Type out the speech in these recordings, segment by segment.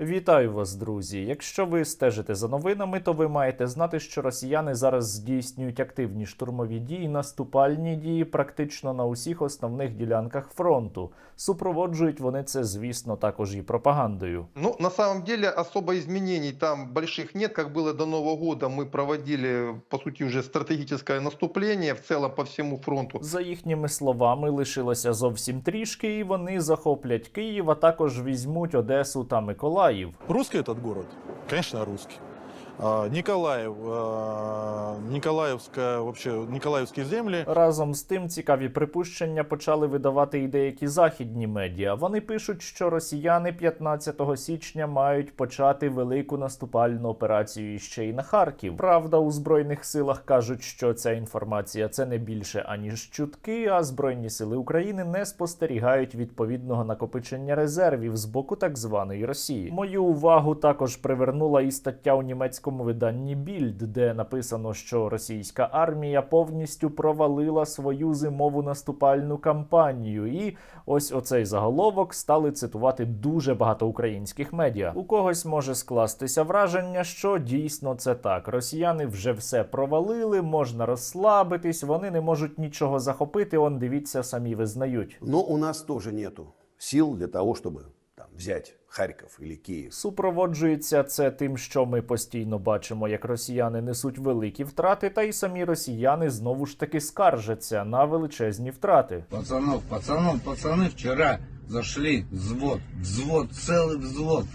Вітаю вас, друзі! Якщо ви стежите за новинами, то ви маєте знати, що росіяни зараз здійснюють активні штурмові дії, наступальні дії практично на усіх основних ділянках фронту. Супроводжують вони це, звісно, також і пропагандою. Ну, на самом деле, особо изменений там больших нет. Как было до Нового года, мы проводили, по сути, уже стратегическое наступление в целом по всему фронту. За їхніми словами, лишилося зовсім трішки, і вони захоплять Київ, а також візьмуть Одесу та Миколаїв. Русский этот город? Конечно, русский. А, Николаев, а, Николаевская, вообще, Николаевские земли. Разом з тим цікаві припущення почали видавати і деякі західні медіа. Вони пишуть, що росіяни 15 січня мають почати велику наступальну операцію ще й на Харків. Правда, у збройних силах кажуть, що ця інформація це не більше аніж чутки. А збройні сили України не спостерігають відповідного накопичення резервів з боку так званої Росії. Мою увагу також привернула і стаття у німецькому виданні Більд, де написано, що російська армія повністю провалила свою зимову наступальну кампанію. І ось оцей заголовок стали цитувати дуже багато українських медіа. У когось може скластися враження, що дійсно це так. Росіяни вже все провалили, можна розслабитись, вони не можуть нічого захопити. Он дивіться, самі визнають. Но у нас тоже нету сил для того, там, взять Харьков или Киев. Супроводжується це тим, що ми постійно бачимо, як росіяни несуть великі втрати, та й самі росіяни знову ж таки скаржаться на величезні втрати. Пацанов, пацанов, пацаны вчера зашли, взвод, взвод, целый взвод.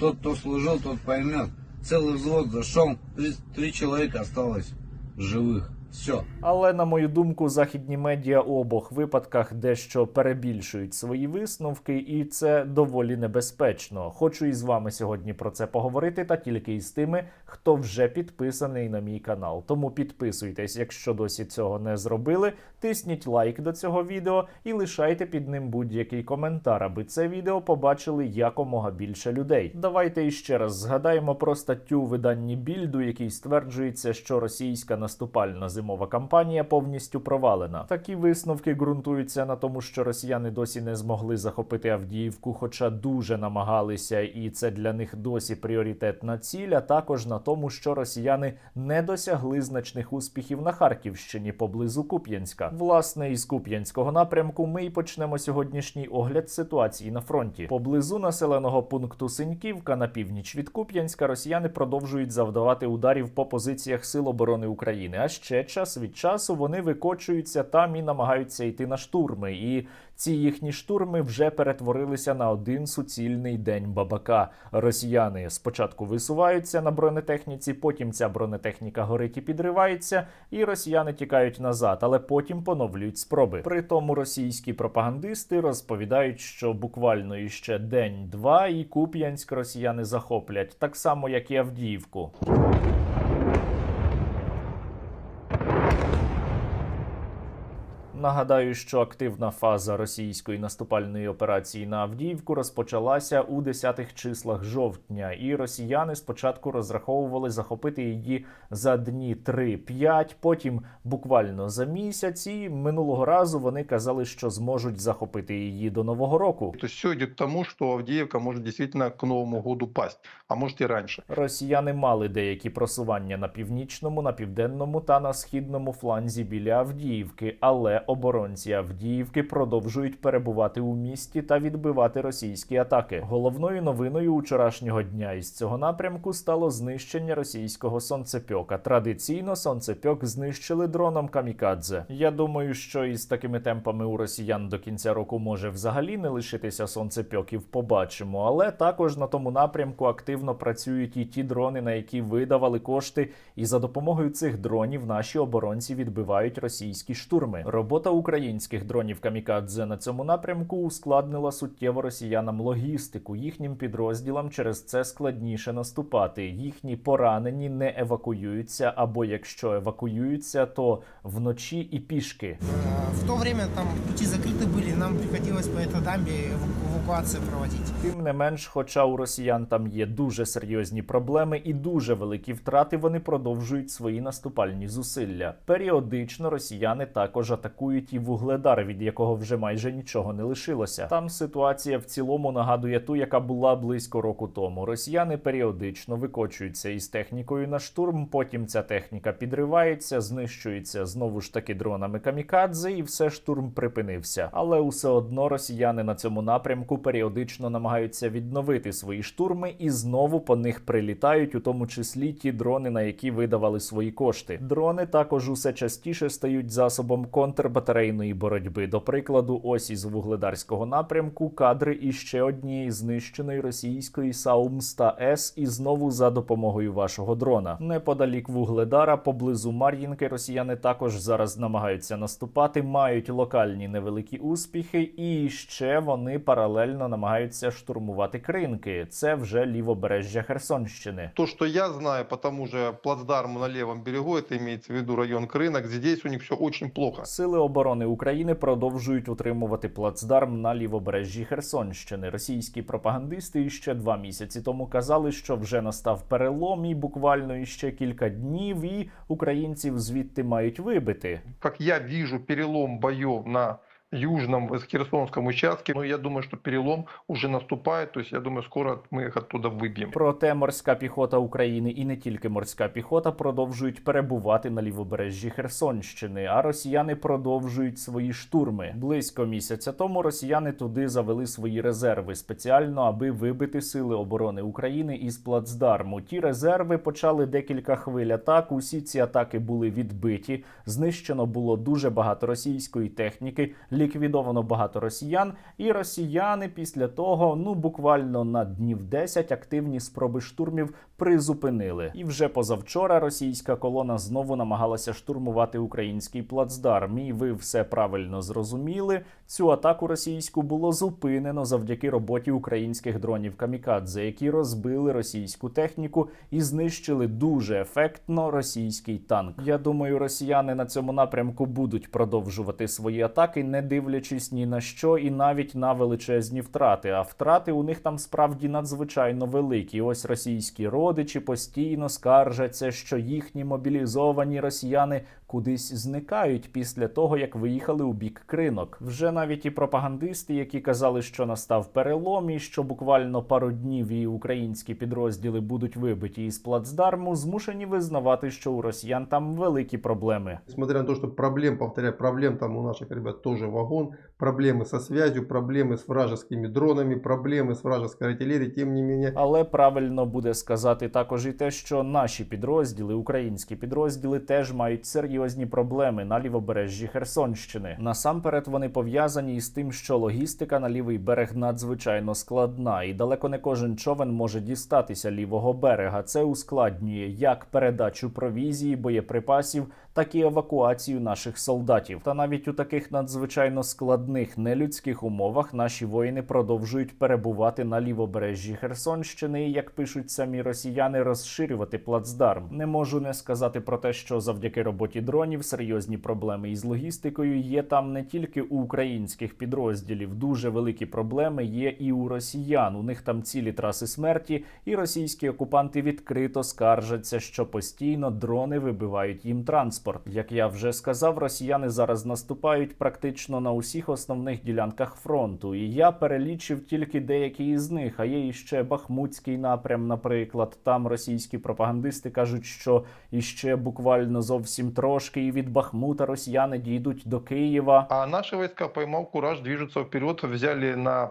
Тот, кто служил, тот поймет. Целый взвод зашел, три, три человека осталось живых. Все. Але на мою думку, західні медіа у обох випадках дещо перебільшують свої висновки, і це доволі небезпечно. Хочу із вами сьогодні про це поговорити, та тільки із тими, хто вже підписаний на мій канал. Тому підписуйтесь, якщо досі цього не зробили. Тисніть лайк до цього відео і лишайте під ним будь-який коментар, аби це відео побачили якомога більше людей. Давайте іще раз згадаємо про статтю виданні більду, який стверджується, що російська наступальна зимова кампанія повністю провалена. Такі висновки ґрунтуються на тому, що росіяни досі не змогли захопити Авдіївку, хоча дуже намагалися, і це для них досі пріоритетна ціль. А також на тому, що росіяни не досягли значних успіхів на Харківщині поблизу Куп'янська. Власне, із Куп'янського напрямку ми й почнемо сьогоднішній огляд ситуації на фронті. Поблизу населеного пункту Синьківка на північ від Куп'янська росіяни продовжують завдавати ударів по позиціях Сил оборони України. А ще час від часу вони викочуються там і намагаються йти на штурми. І ці їхні штурми вже перетворилися на один суцільний день бабака. Росіяни спочатку висуваються на бронетехніці, потім ця бронетехніка горить і підривається, і росіяни тікають назад, але потім поновлюють спроби. При тому російські пропагандисти розповідають, що буквально іще день-два і Куп'янськ росіяни захоплять, так само як і Авдіївку. Нагадаю, що активна фаза російської наступальної операції на Авдіївку розпочалася у 10-х числах жовтня, і росіяни спочатку розраховували захопити її за дні 3-5, потім буквально за місяць. І минулого разу вони казали, що зможуть захопити її до нового року. То все идет тому, что Авдеевка может действительно к Новому году пасть, а может и раньше. Росіяни мали деякі просування на північному, на південному та на східному фланзі біля Авдіївки, але оборонці Авдіївки продовжують перебувати у місті та відбивати російські атаки. Головною новиною вчорашнього дня із цього напрямку стало знищення російського сонцепьока. Традиційно сонцепьок знищили дроном камікадзе. Я думаю, що із такими темпами у росіян до кінця року може взагалі не лишитися сонцепьоків. Побачимо, але також на тому напрямку активно працюють і ті дрони, на які видавали кошти, і за допомогою цих дронів наші оборонці відбивають російські штурми. Робота українських дронів камікадзе на цьому напрямку ускладнила суттєво росіянам логістику. Їхнім підрозділам через це складніше наступати. Їхні поранені не евакуюються, або якщо евакуюються, то вночі і пішки. Э, В то время там пути закрыты были, нам приходилось по этой дамбе эваку- эвакуацию проводить. Тим не менш, хоча у росіян там є дуже серйозні проблеми і дуже великі втрати, вони продовжують свої наступальні зусилля. Періодично росіяни також атакують атакують і вугледар, від якого вже майже нічого не лишилося. Там ситуація в цілому нагадує ту, яка була близько року тому. Росіяни періодично викочуються із технікою на штурм. Потім ця техніка підривається, знищується знову ж таки дронами камікадзе, і все штурм припинився. Але усе одно росіяни на цьому напрямку періодично намагаються відновити свої штурми і знову по них прилітають, у тому числі ті дрони, на які видавали свої кошти. Дрони також усе частіше стають засобом контрбатарейної боротьби. До прикладу, ось із вугледарського напрямку кадри із ще однієї знищеної російської Саумста С і знову за допомогою вашого дрона. Неподалік вугледара, поблизу Мар'їнки, росіяни також зараз намагаються наступати, мають локальні невеликі успіхи, і ще вони паралельно намагаються штурмувати кринки. Це вже лівобережжя Херсонщини. То, что я знаю по тому же плацдарму на левом берегу, это имеется в виду район Крынок, здесь у них все очень плохо. Сили оборони України продовжують утримувати плацдарм на лівобережжі Херсонщини. Російські пропагандисти ще два місяці тому казали, що вже настав перелом, і буквально іще кілька днів, і українців звідти мають вибити. Как я вижу перелом боев на южном э, Херсонском участке, но я думаю, что перелом уже наступает, то есть я думаю, скоро мы их оттуда выбьем. Проте морська піхота України і не тільки морська піхота продовжують перебувати на лівобережжі Херсонщини, а росіяни продовжують свої штурми. Близько місяця тому росіяни туди завели свої резерви спеціально, аби вибити сили оборони України із плацдарму. Ті резерви почали декілька хвиль атак. Усі ці атаки були відбиті. Знищено було дуже багато російської техніки, ліквідовано багато росіян, і росіяни після того, ну буквально на днів 10 активні спроби штурмів призупинили. І вже позавчора російська колона знову намагалася штурмувати український плацдарм. І ви все правильно зрозуміли. Цю атаку російську було зупинено завдяки роботі українських дронів камікадзе, які розбили російську техніку і знищили дуже ефектно російський танк. Я думаю, росіяни на цьому напрямку будуть продовжувати свої атаки, не дивлячись ні на що, і навіть на величезні втрати. А втрати у них там справді надзвичайно великі. Ось російські родичі постійно скаржаться, що їхні мобілізовані росіяни кудись зникають після того, як виїхали у бік кринок. Вже навіть і пропагандисти, які казали, що настав перелом, і що буквально пару днів і українські підрозділи будуть вибиті із плацдарму, змушені визнавати, що у росіян там великі проблеми. Несмотря на то, что проблем, повторяю, проблем там у наших ребят тоже вагон, проблемы со связью, проблемы с вражескими дронами, проблемы с вражеской артиллерией, тем не менее, Але правильно буде сказати також і те, що наші підрозділи, українські підрозділи, теж мають серйозні проблеми на лівобережжі Херсонщини. Насамперед вони пов'язані із тим, що логістика на лівий берег надзвичайно складна, і далеко не кожен човен може дістатися лівого берега. Це ускладнює як передачу провізії, боєприпасів, так і евакуацію наших солдатів. Та навіть у таких надзвичайно складних нелюдських умовах наші воїни продовжують перебувати на лівобережжі Херсонщини, і, як пишуть самі росіяни, розширювати плацдарм. Не можу не сказати про те, що завдяки роботі дронів серйозні проблеми із логістикою є там не тільки у українських підрозділів. Дуже великі проблеми є і у росіян. У них там цілі траси смерті, і російські окупанти відкрито скаржаться, що постійно дрони вибивають їм транспорт. Як я вже сказав, росіяни зараз наступають практично на усіх основних ділянках фронту. І я перелічив тільки деякі із них. А є іще Бахмутський напрям, наприклад. Там російські пропагандисти кажуть, що іще буквально зовсім трошки, і від Бахмута росіяни дійдуть до Києва. А наші війська поймав кураж, двіжуться вперед, взяли на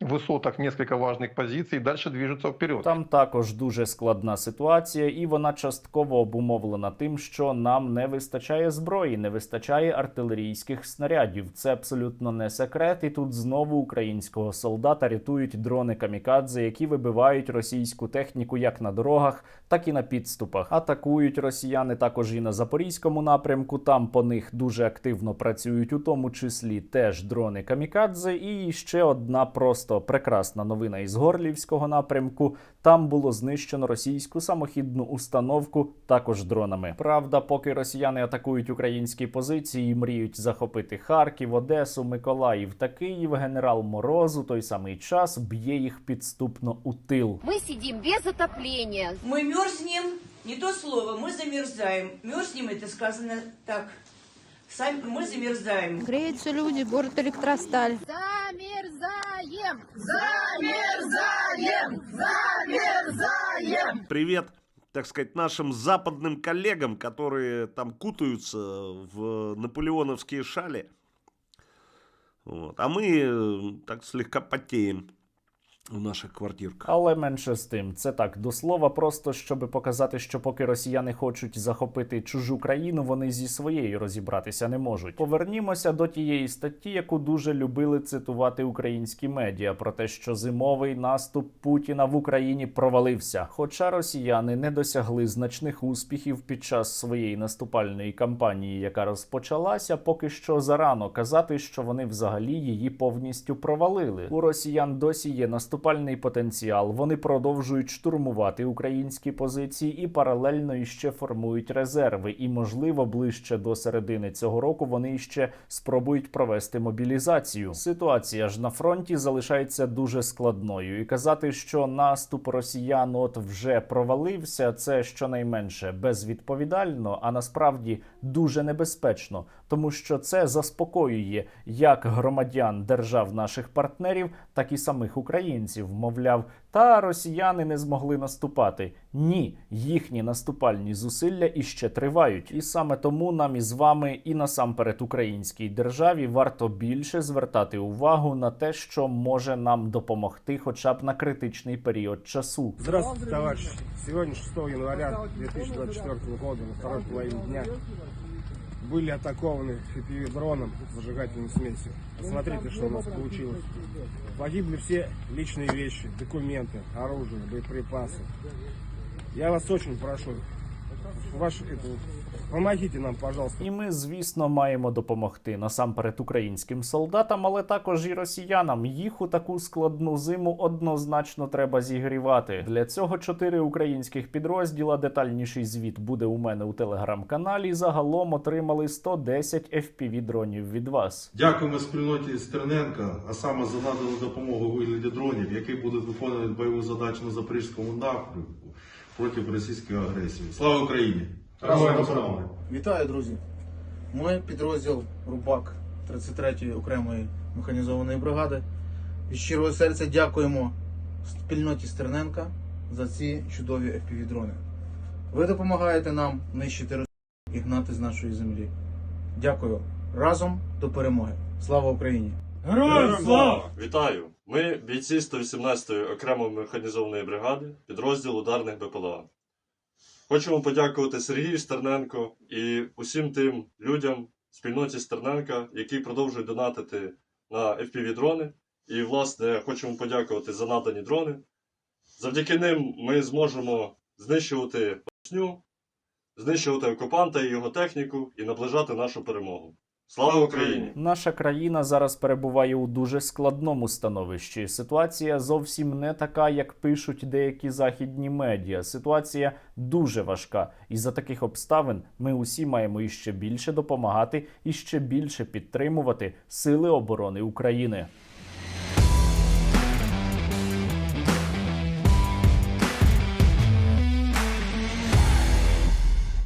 высотах несколько важных позиций, дальше движутся вперед. Там також дуже складна ситуація, і вона частково обумовлена тим, що нам не вистачає зброї, не вистачає артилерійських снарядів. Це абсолютно не секрет. І тут знову українського солдата рятують дрони камікадзе, які вибивають російську техніку як на дорогах, так і на підступах. Атакують росіяни також і на запорізькому напрямку. Там по них дуже активно працюють, у тому числі теж дрони камікадзе. І ще одна просто прекрасна новина із горлівського напрямку. Там було знищено російську самохідну установку також дронами. Правда, поки росіяни атакують українські позиції, і мріють захопити Харків, Одесу, Миколаїв та Київ. Генерал Мороз у той самий час б'є їх підступно у тил. Мы сидим без отопления. Мы мерзнем, не то слово, мы замерзаем. Мерзнем, это сказано так. Сами мы замерзаем. Греются люди, город электросталь. Замерзаем! Привет, так сказать, нашим западным коллегам, которые там кутаются в наполеоновские шали. Вот. А мы э, так слегка потеем в наших квартирках. Але менше з тим, це так до слова, просто щоб показати, що поки росіяни хочуть захопити чужу країну, вони зі своєю розібратися не можуть. Повернімося до тієї статті, яку дуже любили цитувати українські медіа, про те, що зимовий наступ Путіна в Україні провалився. Хоча росіяни не досягли значних успіхів під час своєї наступальної кампанії, яка розпочалася, поки що зарано казати, що вони взагалі її повністю провалили. У росіян досі є наступальний потенціал. Вони продовжують штурмувати українські позиції і паралельно іще формують резерви. І, можливо, ближче до середини цього року вони іще спробують провести мобілізацію. Ситуація ж на фронті залишається дуже складною, і казати, що наступ росіян от вже провалився, це щонайменше безвідповідально, а насправді дуже небезпечно, тому що це заспокоює як громадян держав наших партнерів, так і самих українців. Мовляв, та росіяни не змогли наступати. Ні, їхні наступальні зусилля іще тривають, і саме тому нам із вами і насамперед українській державі варто більше звертати увагу на те, що може нам допомогти, хоча б на критичний період часу. Здравствуйте, товарищи. Сегодня 6 января 2024 года, на дня, были атакованы FPV-дроном зажигательной смесью. Посмотрите, что у нас получилось. Погибли все личные вещи, документы, оружие, боеприпасы. Я вас очень прошу, ваш, это, помогите нам, пожалуйста. І ми, звісно, маємо допомогти насамперед українським солдатам, але також і росіянам. Їх у таку складну зиму однозначно треба зігрівати. Для цього чотири українських підрозділа. Детальніший звіт буде у мене у телеграм-каналі. Загалом отримали 110 fpv дронів від вас. Дякуємо спільноті Стерненка, а саме за надану допомогу у вигляді дронів, які будуть виконувати бойову задачу на Запорізькому напрямку проти російської агресії. Слава Україні! Разом! Вітаю, друзі! Ми підрозділ Рубак 33-ї окремої механізованої бригади. Від щирого серця дякуємо спільноті Стерненка за ці чудові FPV-дрони. Ви допомагаєте нам нищити Росію і гнати з нашої землі. Дякую. Разом до перемоги. Слава Україні! Героям слава! Вітаю! Ми бійці 118-ї окремої механізованої бригади, підрозділ ударних БПЛА. Хочемо подякувати Сергію Стерненко і усім тим людям, спільноті Стерненка, які продовжують донатити на FPV-дрони. І, власне, хочемо подякувати за надані дрони. Завдяки ним ми зможемо знищувати посню, знищувати окупанта і його техніку і наближати нашу перемогу. Слава Україні! Наша країна зараз перебуває у дуже складному становищі. Ситуація зовсім не така, як пишуть деякі західні медіа. Ситуація дуже важка, і за таких обставин ми усі маємо іще більше допомагати і ще більше підтримувати сили оборони України.